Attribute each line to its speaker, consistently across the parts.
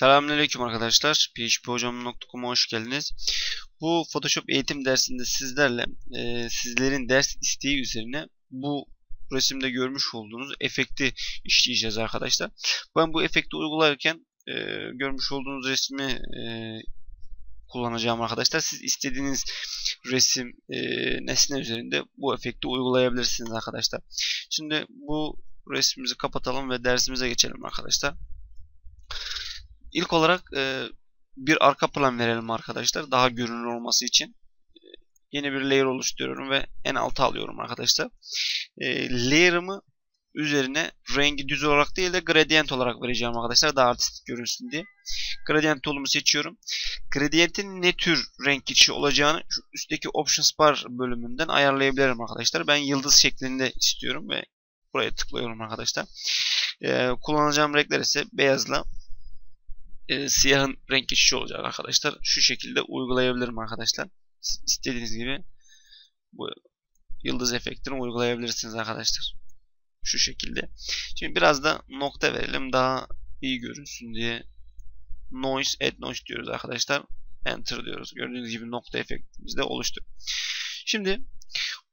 Speaker 1: Selamünaleyküm arkadaşlar. phphocam.com'a hoş geldiniz. Bu Photoshop eğitim dersinde sizlerle e, sizlerin ders isteği üzerine bu resimde görmüş olduğunuz efekti işleyeceğiz arkadaşlar. Ben bu efekti uygularken e, görmüş olduğunuz resmi e, kullanacağım arkadaşlar. Siz istediğiniz resim e, nesne üzerinde bu efekti uygulayabilirsiniz arkadaşlar. Şimdi bu resmimizi kapatalım ve dersimize geçelim arkadaşlar. İlk olarak e, bir arka plan verelim arkadaşlar. Daha görünür olması için. E, yeni bir layer oluşturuyorum ve en alta alıyorum arkadaşlar. E, layer'ımı üzerine rengi düz olarak değil de gradient olarak vereceğim arkadaşlar. Daha artistik görünsün diye. Gradient tool'umu seçiyorum. Gradient'in ne tür renk geçişi olacağını şu üstteki Options bar bölümünden ayarlayabilirim arkadaşlar. Ben yıldız şeklinde istiyorum ve buraya tıklıyorum arkadaşlar. Ee, kullanacağım renkler ise beyazla e, siyahın renk geçişi olacak arkadaşlar. Şu şekilde uygulayabilirim arkadaşlar. İstediğiniz gibi bu yıldız efektini uygulayabilirsiniz arkadaşlar. Şu şekilde. Şimdi biraz da nokta verelim daha iyi görünsün diye. Noise, add noise diyoruz arkadaşlar. Enter diyoruz. Gördüğünüz gibi nokta efektimiz de oluştu. Şimdi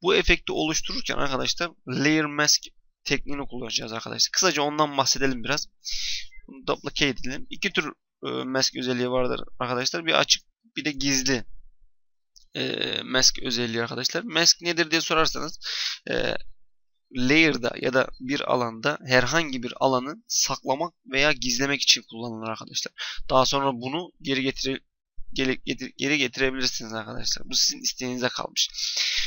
Speaker 1: bu efekti oluştururken arkadaşlar layer mask tekniğini kullanacağız arkadaşlar. Kısaca ondan bahsedelim biraz. Bunu duplicate edelim. İki tür e, mask özelliği vardır arkadaşlar. Bir açık bir de gizli e, mask özelliği arkadaşlar. Mask nedir diye sorarsanız e, layer'da ya da bir alanda herhangi bir alanı saklamak veya gizlemek için kullanılır arkadaşlar. Daha sonra bunu geri getire geri, getir, geri getirebilirsiniz arkadaşlar. Bu sizin isteğinize kalmış.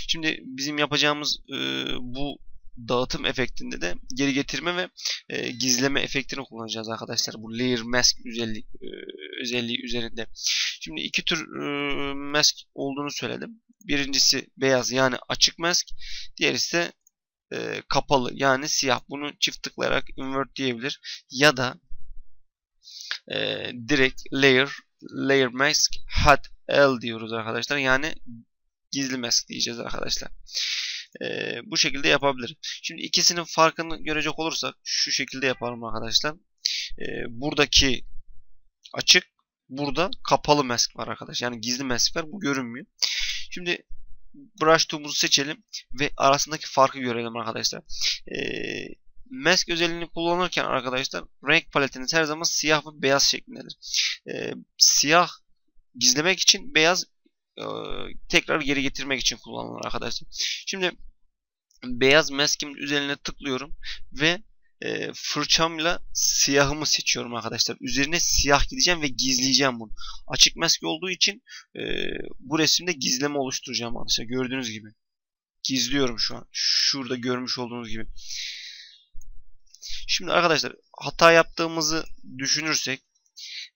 Speaker 1: Şimdi bizim yapacağımız e, bu dağıtım efektinde de geri getirme ve e, gizleme efektini kullanacağız arkadaşlar. Bu layer mask özelliği, e, özelliği üzerinde. Şimdi iki tür e, mask olduğunu söyledim. Birincisi beyaz yani açık mask. Diğeri ise e, kapalı yani siyah. Bunu çift tıklayarak invert diyebilir. Ya da e, direkt layer layer mask hat L diyoruz arkadaşlar. Yani gizli mask diyeceğiz arkadaşlar e, bu şekilde yapabilirim. Şimdi ikisinin farkını görecek olursak şu şekilde yaparım arkadaşlar. E, buradaki açık burada kapalı mask var arkadaşlar. Yani gizli mask var. Bu görünmüyor. Şimdi brush tool'umuzu seçelim ve arasındaki farkı görelim arkadaşlar. E, mask özelliğini kullanırken arkadaşlar renk paletiniz her zaman siyah ve beyaz şeklindedir. E, siyah gizlemek için beyaz tekrar geri getirmek için kullanılır arkadaşlar. Şimdi beyaz maskemin üzerine tıklıyorum ve e, fırçamla siyahımı seçiyorum arkadaşlar. Üzerine siyah gideceğim ve gizleyeceğim bunu. Açık maske olduğu için e, bu resimde gizleme oluşturacağım arkadaşlar. Gördüğünüz gibi. Gizliyorum şu an. Şurada görmüş olduğunuz gibi. Şimdi arkadaşlar hata yaptığımızı düşünürsek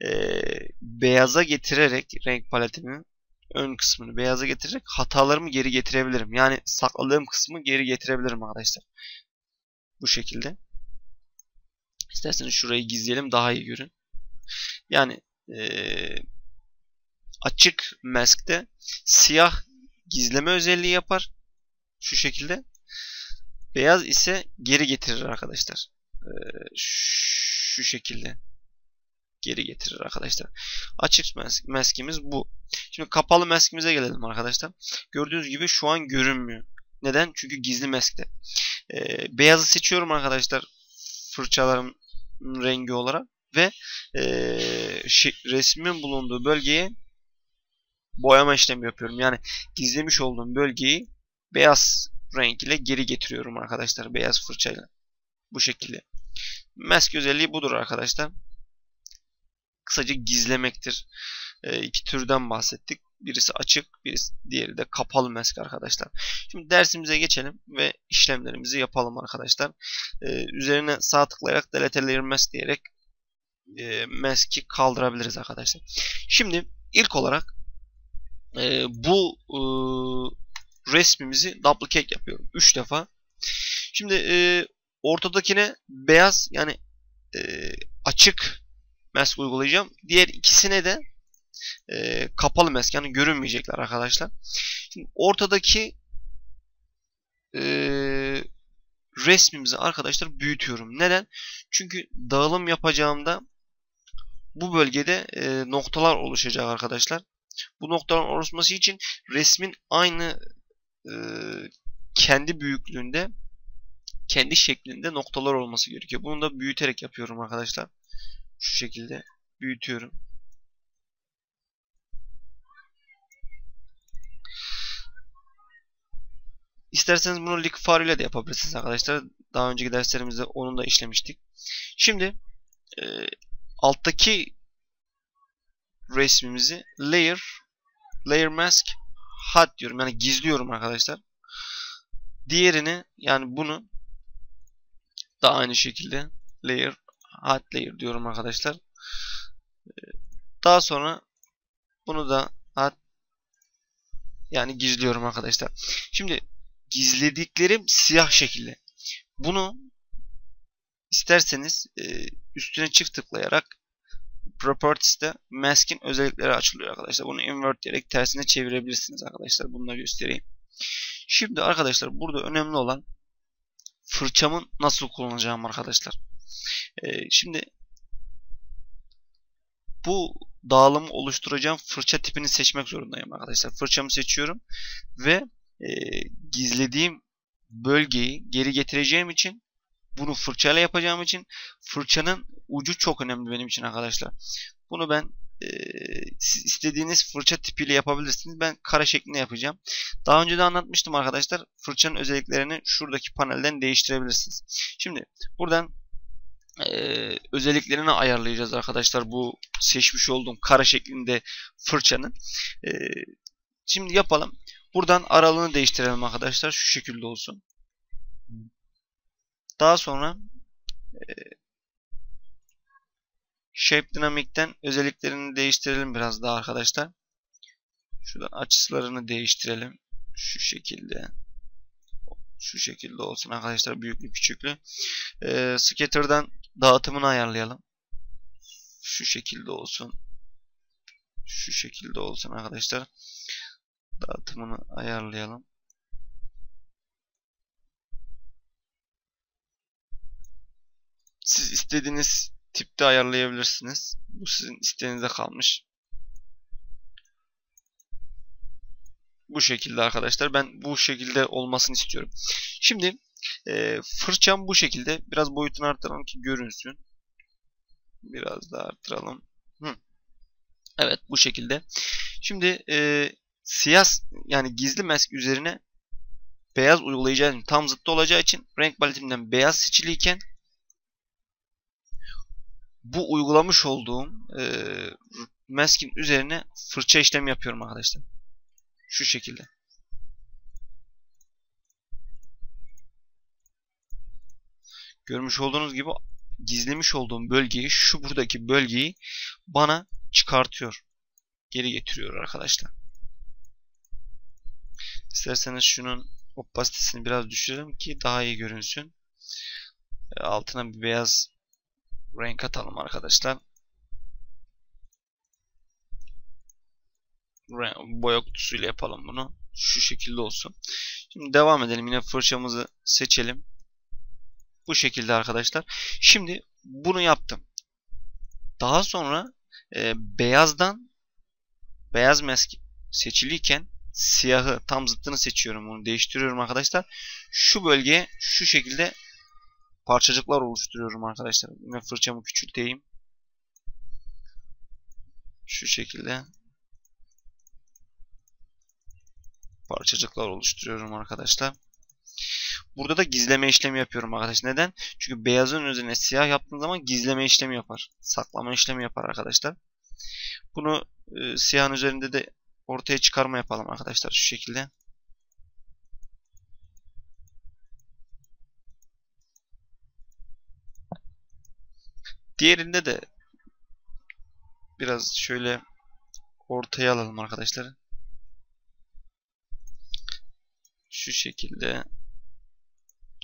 Speaker 1: e, beyaza getirerek renk paletimi ön kısmını beyaza getirerek hatalarımı geri getirebilirim. Yani sakladığım kısmı geri getirebilirim arkadaşlar. Bu şekilde. İsterseniz şurayı gizleyelim daha iyi görün. Yani ee, açık mask'te siyah gizleme özelliği yapar. Şu şekilde. Beyaz ise geri getirir arkadaşlar. Ee, şu şekilde geri getirir arkadaşlar. Açık maskimiz bu. Şimdi kapalı maskimize gelelim arkadaşlar. Gördüğünüz gibi şu an görünmüyor. Neden? Çünkü gizli maskte. Ee, beyazı seçiyorum arkadaşlar. Fırçalarım rengi olarak. Ve e, şey, resmin bulunduğu bölgeye boyama işlemi yapıyorum. Yani gizlemiş olduğum bölgeyi beyaz renk ile geri getiriyorum arkadaşlar. Beyaz fırçayla. Bu şekilde. Mask özelliği budur arkadaşlar kısaca gizlemektir. E, iki türden bahsettik. Birisi açık, birisi diğeri de kapalı mask arkadaşlar. Şimdi dersimize geçelim ve işlemlerimizi yapalım arkadaşlar. E, üzerine sağ tıklayarak delete layer mask diyerek e, mask'i kaldırabiliriz arkadaşlar. Şimdi ilk olarak e, bu e, resmimizi duplicate yapıyorum. 3 defa. Şimdi e, ortadakine beyaz yani e, açık mask uygulayacağım. Diğer ikisine de e, kapalı mask yani görünmeyecekler arkadaşlar. Şimdi ortadaki e, resmimizi arkadaşlar büyütüyorum. Neden? Çünkü dağılım yapacağımda bu bölgede e, noktalar oluşacak arkadaşlar. Bu noktaların oluşması için resmin aynı e, kendi büyüklüğünde kendi şeklinde noktalar olması gerekiyor. Bunu da büyüterek yapıyorum arkadaşlar. Şu şekilde büyütüyorum. İsterseniz bunu Liquify ile de yapabilirsiniz arkadaşlar. Daha önceki derslerimizde onu da işlemiştik. Şimdi e, alttaki resmimizi layer layer mask hide diyorum. Yani gizliyorum arkadaşlar. Diğerini yani bunu da aynı şekilde layer hide layer diyorum arkadaşlar. Daha sonra bunu da hide yani gizliyorum arkadaşlar. Şimdi gizlediklerim siyah şekilde. Bunu isterseniz e, üstüne çift tıklayarak Properties'te mask'in özellikleri açılıyor arkadaşlar. Bunu invert diyerek tersine çevirebilirsiniz arkadaşlar. Bunu da göstereyim. Şimdi arkadaşlar burada önemli olan fırçamın nasıl kullanacağım arkadaşlar. Ee, şimdi bu dağılımı oluşturacağım fırça tipini seçmek zorundayım arkadaşlar. Fırçamı seçiyorum ve e, gizlediğim bölgeyi geri getireceğim için bunu fırçayla yapacağım için fırçanın ucu çok önemli benim için arkadaşlar. Bunu ben e, istediğiniz fırça tipiyle yapabilirsiniz. Ben kare şeklinde yapacağım. Daha önce de anlatmıştım arkadaşlar. Fırçanın özelliklerini şuradaki panelden değiştirebilirsiniz. Şimdi buradan e, özelliklerini ayarlayacağız arkadaşlar. Bu seçmiş olduğum kare şeklinde fırçanın. E, şimdi yapalım. Buradan aralığını değiştirelim arkadaşlar. Şu şekilde olsun. Daha sonra e, Shape Dynamic'ten özelliklerini değiştirelim biraz daha arkadaşlar. Şuradan açılarını değiştirelim. Şu şekilde. Şu şekilde olsun arkadaşlar. Büyüklü küçüklü. E, Scatter'dan dağıtımını ayarlayalım. Şu şekilde olsun. Şu şekilde olsun arkadaşlar. Dağıtımını ayarlayalım. Siz istediğiniz tipte ayarlayabilirsiniz. Bu sizin isteğinize kalmış. Bu şekilde arkadaşlar. Ben bu şekilde olmasını istiyorum. Şimdi e, fırçam bu şekilde. Biraz boyutunu arttıralım ki görünsün. Biraz daha arttıralım. Hı. Evet bu şekilde. Şimdi e, siyah yani gizli mask üzerine beyaz uygulayacağım tam zıttı olacağı için renk paletimden beyaz seçiliyken bu uygulamış olduğum e, mask'in üzerine fırça işlemi yapıyorum arkadaşlar. Şu şekilde. Görmüş olduğunuz gibi gizlemiş olduğum bölgeyi, şu buradaki bölgeyi bana çıkartıyor. Geri getiriyor arkadaşlar. İsterseniz şunun opasitesini biraz düşürelim ki daha iyi görünsün. Altına bir beyaz renk atalım arkadaşlar. Boya kutusuyla yapalım bunu. Şu şekilde olsun. Şimdi devam edelim. Yine fırçamızı seçelim. Bu şekilde arkadaşlar. Şimdi bunu yaptım. Daha sonra e, beyazdan beyaz mask seçiliyken siyahı tam zıttını seçiyorum. Bunu değiştiriyorum arkadaşlar. Şu bölgeye şu şekilde parçacıklar oluşturuyorum arkadaşlar. Yine fırçamı küçülteyim. Şu şekilde parçacıklar oluşturuyorum arkadaşlar. Burada da gizleme işlemi yapıyorum arkadaşlar. Neden? Çünkü beyazın üzerine siyah yaptığım zaman gizleme işlemi yapar. Saklama işlemi yapar arkadaşlar. Bunu e, siyahın üzerinde de ortaya çıkarma yapalım arkadaşlar şu şekilde. Diğerinde de biraz şöyle ortaya alalım arkadaşlar. Şu şekilde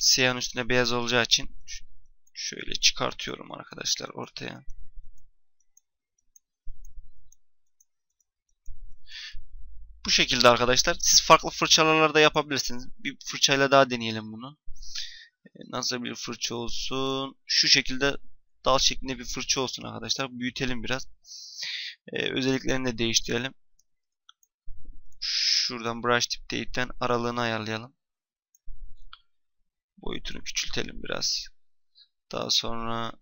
Speaker 1: siyahın üstünde beyaz olacağı için şöyle çıkartıyorum arkadaşlar ortaya. Bu şekilde arkadaşlar. Siz farklı fırçalarla da yapabilirsiniz. Bir fırçayla daha deneyelim bunu. Nasıl bir fırça olsun? Şu şekilde dal şeklinde bir fırça olsun arkadaşlar. Büyütelim biraz. Ee, özelliklerini de değiştirelim. Şuradan brush tip date'den aralığını ayarlayalım. Boyutunu küçültelim biraz. Daha sonra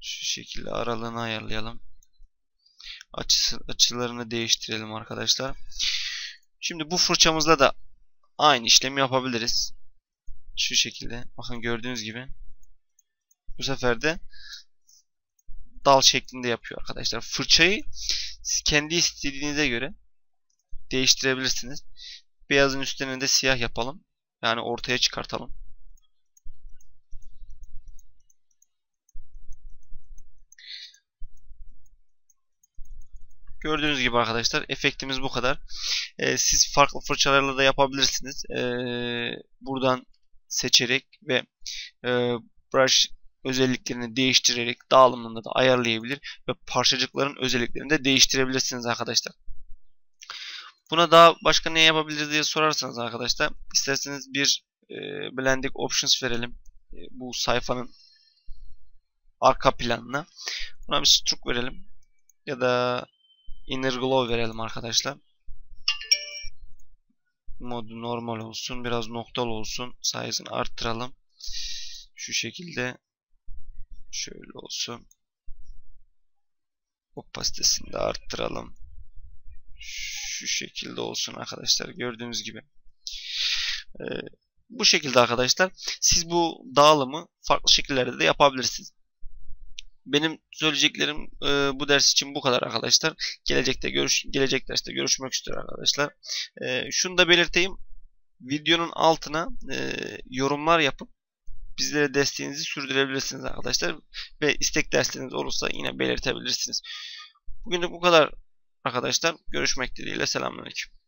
Speaker 1: şu şekilde aralığını ayarlayalım. Açısı, açılarını değiştirelim arkadaşlar. Şimdi bu fırçamızla da aynı işlemi yapabiliriz. Şu şekilde. Bakın gördüğünüz gibi. Bu sefer de dal şeklinde yapıyor arkadaşlar. Fırçayı kendi istediğinize göre değiştirebilirsiniz. Beyazın üstüne de siyah yapalım. Yani ortaya çıkartalım. Gördüğünüz gibi arkadaşlar efektimiz bu kadar. Ee, siz farklı fırçalarla da yapabilirsiniz. Ee, buradan seçerek ve e, brush özelliklerini değiştirerek dağılımını da ayarlayabilir ve parçacıkların özelliklerini de değiştirebilirsiniz arkadaşlar. Buna daha başka ne yapabiliriz diye sorarsanız arkadaşlar isterseniz bir e, Blending Options verelim. E, bu sayfanın arka planına. Buna bir stroke verelim. Ya da Inner Glow verelim arkadaşlar. Modu normal olsun. Biraz noktalı olsun. Size'ını arttıralım. Şu şekilde şöyle olsun. Opasitesini de arttıralım. Şu şekilde olsun arkadaşlar. Gördüğünüz gibi. Ee, bu şekilde arkadaşlar. Siz bu dağılımı farklı şekillerde de yapabilirsiniz. Benim söyleyeceklerim e, bu ders için bu kadar arkadaşlar. Gelecekte görüş gelecek derste görüşmek üzere arkadaşlar. E, şunu da belirteyim. Videonun altına e, yorumlar yapıp bizlere desteğinizi sürdürebilirsiniz arkadaşlar. Ve istek dersleriniz olursa yine belirtebilirsiniz. Bugünlük bu kadar arkadaşlar. Görüşmek dileğiyle. Selamünaleyküm.